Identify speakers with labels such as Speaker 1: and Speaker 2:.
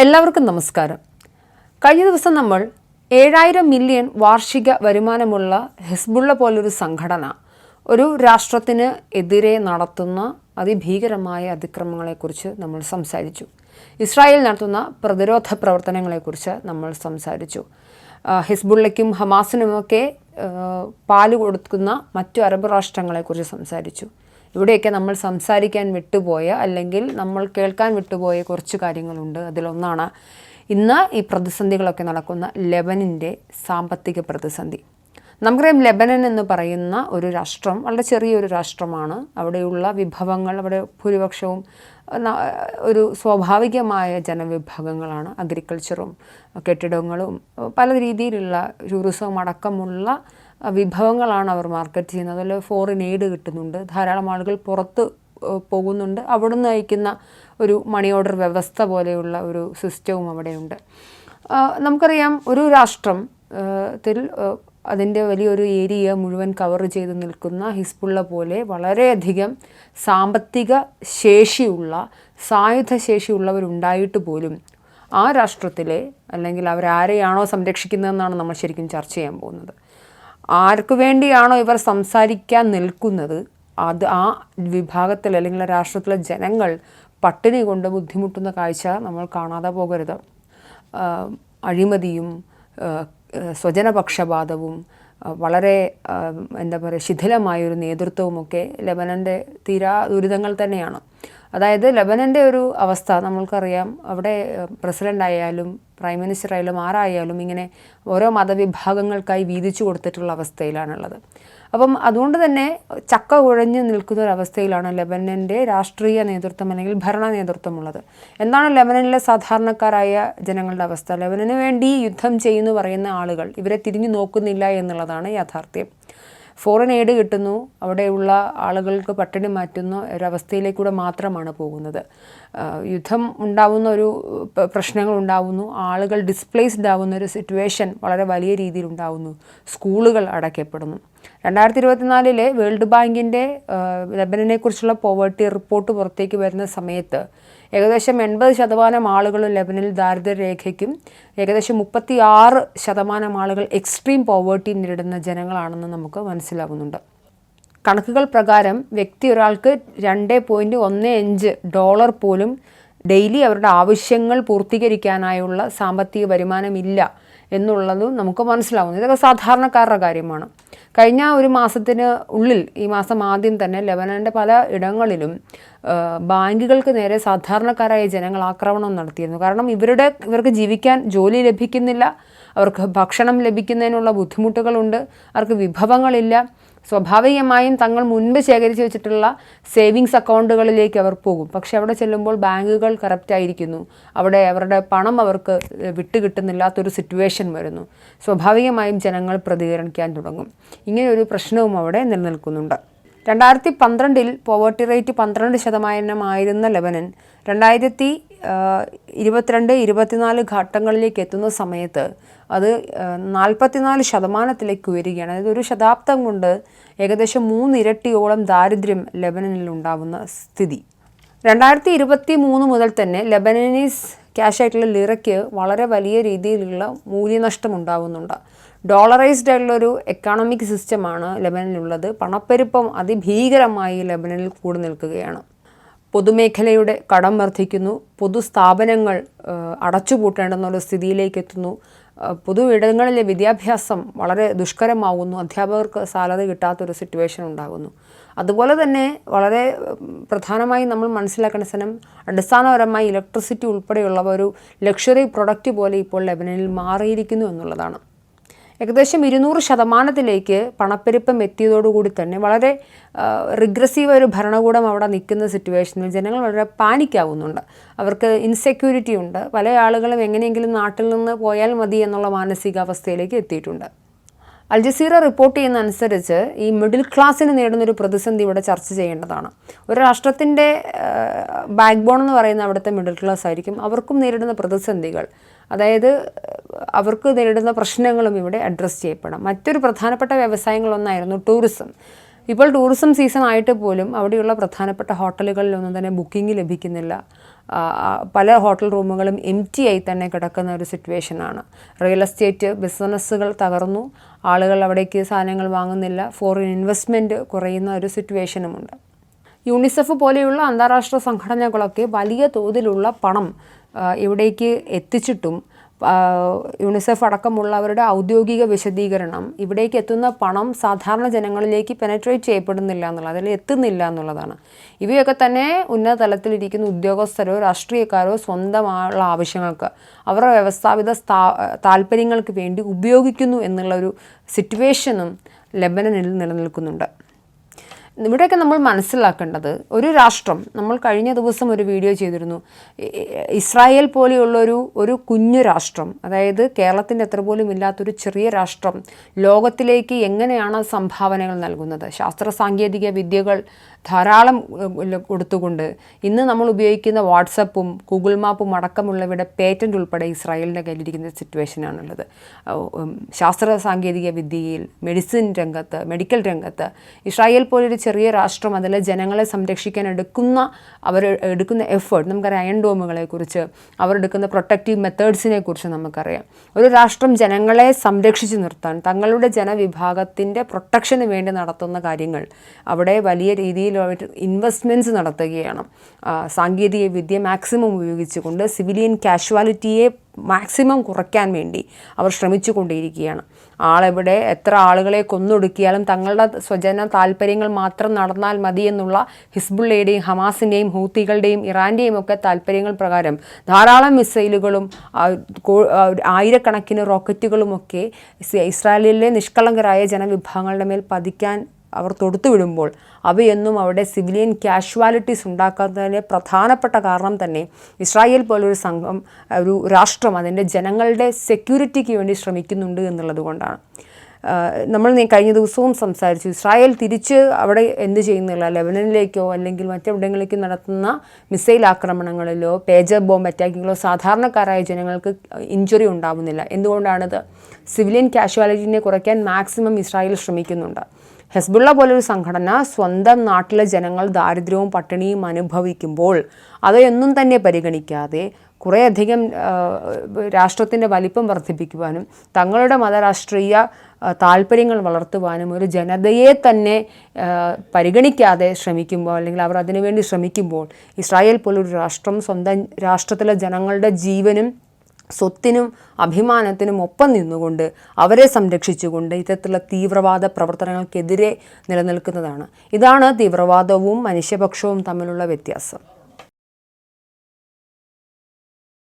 Speaker 1: എല്ലാവർക്കും നമസ്കാരം. കഴിഞ്ഞ ദിവസം നമ്മൾ ഏഴായിരം മില്യൺ വാർഷിക വരുമാനമുള്ള ഹിസ്ബുള്ള പോലൊരു സംഘടന ഒരു രാഷ്ട്രത്തിന് എതിരെ നടത്തുന്ന അതിഭീകരമായ അതിക്രമങ്ങളെക്കുറിച്ച് നമ്മൾ സംസാരിച്ചു. ഇസ്രായേൽ നടത്തുന്ന പ്രതിരോധ പ്രവർത്തനങ്ങളെക്കുറിച്ച് നമ്മൾ സംസാരിച്ചു. ഹിസ്ബുള്ളയ്ക്കും ഹമാസിനുമൊക്കെ പാൽ കൊടുക്കുന്ന മറ്റു അറബ് രാഷ്ട്രങ്ങളെക്കുറിച്ച് സംസാരിച്ചു. ഇവിടെയൊക്കെ നമ്മൾ സംസാരിക്കാൻ വിട്ടുപോയ അല്ലെങ്കിൽ നമ്മൾ കേൾക്കാൻ വിട്ടുപോയ കുറച്ച് കാര്യങ്ങളുണ്ട്. അതിലൊന്നാണ് ഇന്ന് ഈ പ്രതിസന്ധികളൊക്കെ നടക്കുന്ന ലെബനിന്റെ സാമ്പത്തിക പ്രതിസന്ധി. നമുക്കറിയാം ലെബനൻ എന്ന് പറയുന്ന ഒരു രാഷ്ട്രം വളരെ ചെറിയൊരു രാഷ്ട്രമാണ്. അവിടെയുള്ള വിഭവങ്ങൾ അവിടെ ഭൂരിപക്ഷവും ഒരു സ്വാഭാവികമായ ജനവിഭാഗങ്ങളാണ് അഗ്രികൾച്ചറും കെട്ടിടങ്ങളും പല രീതിയിലുള്ള ടൂറിസവും അടക്കമുള്ള വിഭവങ്ങളാണ് അവർ മാർക്കറ്റ് ചെയ്യുന്നത്. അതിൽ ഫോറിൻ എയ്ഡ് കിട്ടുന്നുണ്ട്. ധാരാളം ആളുകൾ പുറത്ത് പോകുന്നുണ്ട്. അവിടുന്ന് അയക്കുന്ന ഒരു മണി ഓർഡർ വ്യവസ്ഥ പോലെയുള്ള ഒരു സിസ്റ്റവും അവിടെയുണ്ട്. നമുക്കറിയാം ഒരു രാഷ്ട്രം ത്തിൽ അതിന്റെ വലിയൊരു ഏരിയ മുഴുവൻ കവർ ചെയ്ത് നിൽക്കുന്ന ഹിസ്ബുള്ള പോലെ വളരെയധികം സാമ്പത്തിക ശേഷിയുള്ള സായുധ ശേഷിയുള്ളവരുണ്ടായിട്ട് പോലും ആ രാഷ്ട്രത്തിലെ അല്ലെങ്കിൽ അവരാരെയാണോ സംരക്ഷിക്കുന്നതെന്നാണ് നമ്മൾ ശരിക്കും ചർച്ച ചെയ്യാൻ പോകുന്നത്. ആർക്ക് വേണ്ടിയാണോ ഇവർ സംസാരിക്കാൻ നിൽക്കുന്നത്? അത് ആ വിഭാഗത്തിൽ അല്ലെങ്കിൽ രാഷ്ട്രത്തിലെ ജനങ്ങൾ പട്ടിണി കൊണ്ട് ബുദ്ധിമുട്ടുന്ന കാഴ്ച നമ്മൾ കാണാതെ പോകരുത്. അഴിമതിയും സ്വജനപക്ഷപാതവും വളരെ എന്താ പറയുക ശിഥിലമായൊരു നേതൃത്വവുമൊക്കെ ലെബനന്റെ തീരാ ദുരിതങ്ങൾ തന്നെയാണ്. അതായത് ലബനന്റെ ഒരു അവസ്ഥ നമ്മൾക്കറിയാം. അവിടെ പ്രസിഡന്റ് ആയാലും പ്രൈം മിനിസ്റ്റർ ആയാലും ആരായാലും ഇങ്ങനെ ഓരോ മതവിഭാഗങ്ങൾക്കായി വീതിച്ചു കൊടുത്തിട്ടുള്ള അവസ്ഥയിലാണുള്ളത്. അപ്പം അതുകൊണ്ട് തന്നെ ചക്ക കുഴഞ്ഞു നിൽക്കുന്ന ഒരു അവസ്ഥയിലാണ് ലെബനന്റെ രാഷ്ട്രീയ നേതൃത്വം അല്ലെങ്കിൽ ഭരണ നേതൃത്വമുള്ളത് എന്താണ് ലെബനനിലെ സാധാരണക്കാരായ ജനങ്ങളുടെ അവസ്ഥ. ലെബനന് വേണ്ടി യുദ്ധം ചെയ്യുന്നു പറയുന്ന ആളുകൾ ഇവരെ തിരിഞ്ഞു നോക്കുന്നില്ല എന്നുള്ളതാണ് യാഥാർത്ഥ്യം. ഫോറിൻ എയ്ഡ് കിട്ടുന്നു. അവിടെയുള്ള ആളുകൾക്ക് പട്ടിണി മാറ്റുന്ന ഒരവസ്ഥയിലേക്കൂടെ മാത്രമാണ് പോകുന്നത്. യുദ്ധം ഉണ്ടാവുന്ന ഒരു പ്രശ്നങ്ങൾ ഉണ്ടാവുന്നു. ആളുകൾ ഡിസ്പ്ലേസ്ഡ് ആവുന്ന ഒരു സിറ്റുവേഷൻ വളരെ വലിയ രീതിയിൽ ഉണ്ടാവുന്നു. സ്കൂളുകൾ അടയ്ക്കപ്പെടുന്നു. രണ്ടായിരത്തി ഇരുപത്തിനാലിലെ വേൾഡ് ബാങ്കിന്റെ ലബനനെക്കുറിച്ചുള്ള പോവേർട്ടി റിപ്പോർട്ട് പുറത്തേക്ക് വരുന്ന സമയത്ത് ഏകദേശം എൺപത് ശതമാനം ആളുകൾ ലെബനിൽ ദാരിദ്ര്യരേഖയ്ക്കും ഏകദേശം മുപ്പത്തി ആറ് ശതമാനം ആളുകൾ എക്സ്ട്രീം പോവേർട്ടി നേരിടുന്ന ജനങ്ങളാണെന്ന് നമുക്ക് മനസ്സിലാകുന്നുണ്ട് കണക്കുകൾ പ്രകാരം വ്യക്തി ഒരാൾക്ക് രണ്ട് പോയിന്റ് ഒന്ന് അഞ്ച് ഡോളർ പോലും ഡെയിലി അവരുടെ ആവശ്യങ്ങൾ പൂർത്തീകരിക്കാനായുള്ള സാമ്പത്തിക വരുമാനമില്ല എന്നുള്ളതും നമുക്ക് മനസ്സിലാവുന്നു. ഇതൊക്കെ സാധാരണക്കാരുടെ കാര്യമാണ്. കഴിഞ്ഞ ഒരു മാസത്തിന് ഉള്ളിൽ ഈ മാസം ആദ്യം തന്നെ ലെബനന്റെ പല ഇടങ്ങളിലും ബാങ്കുകൾക്ക് നേരെ സാധാരണക്കാരായ ജനങ്ങൾ ആക്രമണം നടത്തിയിരുന്നു. കാരണം ഇവരുടെ ഇവർക്ക് ജീവിക്കാൻ ജോലി ലഭിക്കുന്നില്ല. അവർക്ക് ഭക്ഷണം ലഭിക്കുന്നതിനുള്ള ബുദ്ധിമുട്ടുകളുണ്ട്. അവർക്ക് വിഭവങ്ങളില്ല. സ്വാഭാവികമായും തങ്ങൾ മുൻപ് ശേഖരിച്ച് വെച്ചിട്ടുള്ള സേവിങ്സ് അക്കൗണ്ടുകളിലേക്ക് അവർ പോകും. പക്ഷെ അവിടെ ചെല്ലുമ്പോൾ ബാങ്കുകൾ കറപ്റ്റ് ആയിരിക്കുന്നു. അവിടെ അവരുടെ പണം അവർക്ക് വിട്ടുകിട്ടുന്നില്ലാത്തൊരു സിറ്റുവേഷൻ വരുന്നു. സ്വാഭാവികമായും ജനങ്ങൾ പ്രതികരിക്കാൻ തുടങ്ങും. ഇങ്ങനെ ഒരു പ്രശ്നവും അവിടെ നിലനിൽക്കുന്നുണ്ട്. രണ്ടായിരത്തി പന്ത്രണ്ടിൽ പോവർട്ടി റേറ്റ് പന്ത്രണ്ട് ശതമാനമായിരുന്ന ലെബനൻ രണ്ടായിരത്തി ഇരുപത്തിരണ്ട് ഇരുപത്തിനാല് ഘട്ടങ്ങളിലേക്ക് എത്തുന്ന സമയത്ത് അത് നാൽപ്പത്തിനാല് ശതമാനത്തിലേക്ക് ഉയരുകയാണ്. അതായത് ഒരു ശതാബ്ദം കൊണ്ട് ഏകദേശം മൂന്നിരട്ടിയോളം ദാരിദ്ര്യം ലെബനനിൽ ഉണ്ടാവുന്ന സ്ഥിതി. രണ്ടായിരത്തി ഇരുപത്തി മൂന്ന് മുതൽ തന്നെ ലെബനനീസ് ക്യാഷ് ആയിട്ടുള്ള ലിറയ്ക്ക് വളരെ വലിയ രീതിയിലുള്ള മൂല്യനഷ്ടം ഉണ്ടാവുന്നുണ്ട്. ഡോളറൈസ്ഡ് ആയിട്ടുള്ളൊരു എക്കണോമിക് സിസ്റ്റമാണ് ലെബനനിലുള്ളത്. പണപ്പെരുപ്പം അതിഭീകരമായി ലെബനനിൽ കൂടി നിൽക്കുകയാണ്. പൊതുമേഖലയുടെ കടം വർദ്ധിക്കുന്നു. പൊതുസ്ഥാപനങ്ങൾ അടച്ചുപൂട്ടേണ്ടെന്നുള്ള സ്ഥിതിയിലേക്ക് എത്തുന്നു പൊതു ഇടങ്ങളിലെ വിദ്യാഭ്യാസം വളരെ ദുഷ്കരമാവുന്നു. അധ്യാപകർക്ക് സാലറി കിട്ടാത്തൊരു സിറ്റുവേഷൻ ഉണ്ടാകുന്നു. അതുപോലെ തന്നെ വളരെ പ്രധാനമായി നമ്മൾ മനസ്സിലാക്കേണ്ട സ്ഥലം അടിസ്ഥാനപരമായി ഇലക്ട്രിസിറ്റി ഉൾപ്പെടെയുള്ളവ ഒരു ലക്ഷറി പ്രൊഡക്റ്റ് പോലെ ഇപ്പോൾ ലെബനനിൽ മാറിയിരിക്കുന്നു എന്നുള്ളതാണ്. ഏകദേശം ഇരുന്നൂറ് ശതമാനത്തിലേക്ക് പണപ്പെരുപ്പം എത്തിയതോടുകൂടി തന്നെ വളരെ റിഗ്രസീവ് ഒരു ഭരണകൂടം അവിടെ നിൽക്കുന്ന സിറ്റുവേഷനിൽ ജനങ്ങൾ വളരെ പാനിക്കാവുന്നുണ്ട്. അവർക്ക് ഇൻസെക്യൂരിറ്റി ഉണ്ട്. പല ആളുകളും എങ്ങനെയെങ്കിലും നാട്ടിൽ നിന്ന് പോയാൽ മതി എന്നുള്ള മാനസികാവസ്ഥയിലേക്ക് എത്തിയിട്ടുണ്ട്. അൽ ജസീറ റിപ്പോർട്ട് ചെയ്യുന്ന അനുസരിച്ച് ഈ മിഡിൽ ക്ലാസ്സിന് നേടുന്നൊരു പ്രതിസന്ധി ഇവിടെ ചർച്ച ചെയ്യേണ്ടതാണ്. ഒരു രാഷ്ട്രത്തിന്റെ ബാക്ക്ബോൺ എന്ന് പറയുന്ന അവിടുത്തെ മിഡിൽ ക്ലാസ് ആയിരിക്കും. അവർക്കും നേരിടുന്ന പ്രതിസന്ധികൾ. അതായത് അവർക്ക് നേരിടുന്ന പ്രശ്നങ്ങളും ഇവിടെ അഡ്രസ്സ് ചെയ്യപ്പെടാം. മറ്റൊരു പ്രധാനപ്പെട്ട വ്യവസായങ്ങളൊന്നായിരുന്നു ടൂറിസം ഇപ്പോൾ ടൂറിസം സീസൺ ആയിട്ട് പോലും അവിടെയുള്ള പ്രധാനപ്പെട്ട ഹോട്ടലുകളിലൊന്നും തന്നെ ബുക്കിംഗ് ലഭിക്കുന്നില്ല. പല ഹോട്ടൽ റൂമുകളും എം ടി ആയി തന്നെ കിടക്കുന്ന ഒരു സിറ്റുവേഷനാണ് റിയൽ എസ്റ്റേറ്റ് ബിസിനസ്സുകൾ തകർന്നു. ആളുകൾ അവിടേക്ക് സാധനങ്ങൾ വാങ്ങുന്നില്ല. ഫോറിൻ ഇൻവെസ്റ്റ്മെന്റ് കുറയുന്ന ഒരു സിറ്റുവേഷനുമുണ്ട് യൂണിസെഫ് പോലെയുള്ള അന്താരാഷ്ട്ര സംഘടനകളൊക്കെ വലിയ തോതിലുള്ള പണം ഇവിടേക്ക് എത്തിച്ചിട്ടും യൂണിസെഫ് അടക്കമുള്ളവരുടെ ഔദ്യോഗിക വിശദീകരണം ഇവിടേക്ക് എത്തുന്ന പണം സാധാരണ ജനങ്ങളിലേക്ക് പെനട്രേറ്റ് ചെയ്യപ്പെടുന്നില്ല എന്നുള്ളത് അതിൽ എത്തുന്നില്ല എന്നുള്ളതാണ്. ഇവയൊക്കെ തന്നെ ഉന്നത തലത്തിലിരിക്കുന്ന ഉദ്യോഗസ്ഥരോ രാഷ്ട്രീയക്കാരോ സ്വന്തമായുള്ള ആവശ്യങ്ങൾക്ക് അവരുടെ വ്യവസ്ഥാപിത സ്ഥാ താല്പര്യങ്ങൾക്ക് വേണ്ടി ഉപയോഗിക്കുന്നു എന്നുള്ള ഒരു സിറ്റുവേഷനും ലബനനിൽ നിലനിൽക്കുന്നുണ്ട്. ഇവിടെയൊക്കെ നമ്മൾ മനസ്സിലാക്കേണ്ടത് ഒരു രാഷ്ട്രം നമ്മൾ കഴിഞ്ഞ ദിവസം ഒരു വീഡിയോ ചെയ്തിരുന്നു. ഇസ്രായേൽ പോലെയുള്ളൊരു ഒരു കുഞ്ഞു രാഷ്ട്രം അതായത് കേരളത്തിന്റെ എത്ര പോലും ഇല്ലാത്തൊരു ചെറിയ രാഷ്ട്രം ലോകത്തിലേക്ക് എങ്ങനെയാണ് സംഭാവനകൾ നൽകുന്നത്? ശാസ്ത്ര സാങ്കേതിക വിദ്യകൾ ധാരാളം കൊടുത്തുകൊണ്ട് ഇന്ന് നമ്മൾ ഉപയോഗിക്കുന്ന വാട്സപ്പും ഗൂഗിൾ മാപ്പും അടക്കമുള്ളവയുടെ പേറ്റന്റ് ഉൾപ്പെടെ ഇസ്രായേലിന്റെ കയ്യിലിരിക്കുന്ന സിറ്റുവേഷനാണുള്ളത് ശാസ്ത്ര സാങ്കേതിക വിദ്യയിൽ മെഡിസിൻ രംഗത്ത് മെഡിക്കൽ രംഗത്ത് ഇസ്രായേൽ പോലൊരു ചെറിയ രാഷ്ട്രം അതിൽ ജനങ്ങളെ സംരക്ഷിക്കാൻ എടുക്കുന്ന അവർ എടുക്കുന്ന എഫേർട്ട് നമുക്കറിയാം അയൺ ഡോമുകളെ കുറിച്ച് അവർ എടുക്കുന്ന പ്രൊട്ടക്റ്റീവ് മെത്തേഡ്സിനെ കുറിച്ച് നമുക്കറിയാം. ഒരു രാഷ്ട്രം ജനങ്ങളെ സംരക്ഷിച്ചു നിർത്താൻ തങ്ങളുടെ ജനവിഭാഗത്തിന്റെ പ്രൊട്ടക്ഷന് വേണ്ടി നടത്തുന്ന കാര്യങ്ങൾ അവിടെ വലിയ രീതിയിൽ അവർ ഇൻവെസ്റ്റ്മെന്റ്സ് നടത്തുകയാണ്. സാങ്കേതിക വിദ്യ മാക്സിമം ഉപയോഗിച്ചുകൊണ്ട് സിവിലിയൻ കാഷ്വാലിറ്റിയെ മാക്സിമം കുറയ്ക്കാൻ വേണ്ടി അവർ ശ്രമിച്ചു കൊണ്ടിരിക്കുകയാണ് ആളെവിടെ എത്ര ആളുകളെ കൊന്നൊടുക്കിയാലും തങ്ങളുടെ സ്വജന താല്പര്യങ്ങൾ മാത്രം നടന്നാൽ മതി എന്നുള്ള ഹിസ്ബുള്ളയുടെയും ഹമാസിന്റെയും ഹൂത്തികളുടെയും ഇറാന്റെയും ഒക്കെ താല്പര്യങ്ങൾ പ്രകാരം ധാരാളം മിസൈലുകളും ആയിരക്കണക്കിന് റോക്കറ്റുകളുമൊക്കെ ഇസ് ഇസ്രായേലിലെ നിഷ്കളങ്കരായ ജനവിഭാഗങ്ങളുടെ മേൽ പതിക്കാൻ അവർ തൊടുത്തുവിടുമ്പോൾ അവയൊന്നും അവിടെ സിവിലിയൻ കാഷ്വാലിറ്റീസ് ഉണ്ടാക്കുന്നതിന് പ്രധാനപ്പെട്ട കാരണം തന്നെ ഇസ്രായേൽ പോലൊരു സംഘം ഒരു രാഷ്ട്രം അതിന്റെ ജനങ്ങളുടെ സെക്യൂരിറ്റിക്ക് വേണ്ടി ശ്രമിക്കുന്നുണ്ട് എന്നുള്ളത് കൊണ്ടാണ്. നമ്മൾ കഴിഞ്ഞ ദിവസവും സംസാരിച്ചു ഇസ്രായേൽ തിരിച്ച് അവിടെ എന്ത് ചെയ്യുന്നില്ല? ലെബനനിലേക്കോ അല്ലെങ്കിൽ മറ്റെവിടെങ്ങളിലേക്കോ നടത്തുന്ന മിസൈൽ ആക്രമണങ്ങളിലോ പേജർ ബോംബ് അറ്റാക്കിങ്ങിലോ സാധാരണക്കാരായ ജനങ്ങൾക്ക് ഇഞ്ചുറി ഉണ്ടാവുന്നില്ല. എന്തുകൊണ്ടാണിത്? സിവിലിയൻ കാഷ്വാലിറ്റിനെ കുറയ്ക്കാൻ മാക്സിമം ഇസ്രായേൽ ശ്രമിക്കുന്നുണ്ട്. ഹെസ്ബുള്ള പോലൊരു സംഘടന സ്വന്തം നാട്ടിലെ ജനങ്ങൾ ദാരിദ്ര്യവും പട്ടിണിയും അനുഭവിക്കുമ്പോൾ അതൊന്നും തന്നെ പരിഗണിക്കാതെ കുറേയധികം രാഷ്ട്രത്തിന്റെ വലിപ്പം വർദ്ധിപ്പിക്കുവാനും തങ്ങളുടെ മതരാഷ്ട്രീയ താല്പര്യങ്ങൾ വളർത്തുവാനും ഒരു ജനതയെ തന്നെ പരിഗണിക്കാതെ ശ്രമിക്കുമ്പോൾ അല്ലെങ്കിൽ അവർ അതിനുവേണ്ടി ശ്രമിക്കുമ്പോൾ ഇസ്രായേൽ പോലൊരു രാഷ്ട്രം സ്വന്തം രാഷ്ട്രത്തിലെ ജനങ്ങളുടെ ജീവനും സ്വത്തിനും അഭിമാനത്തിനും ഒപ്പം നിന്നുകൊണ്ട് അവരെ സംരക്ഷിച്ചുകൊണ്ട് ഇത്തരത്തിലുള്ള തീവ്രവാദ പ്രവർത്തനങ്ങൾക്കെതിരെ നിലനിൽക്കുന്നതാണ്. ഇതാണ് തീവ്രവാദവും മനുഷ്യപക്ഷവും തമ്മിലുള്ള വ്യത്യാസം.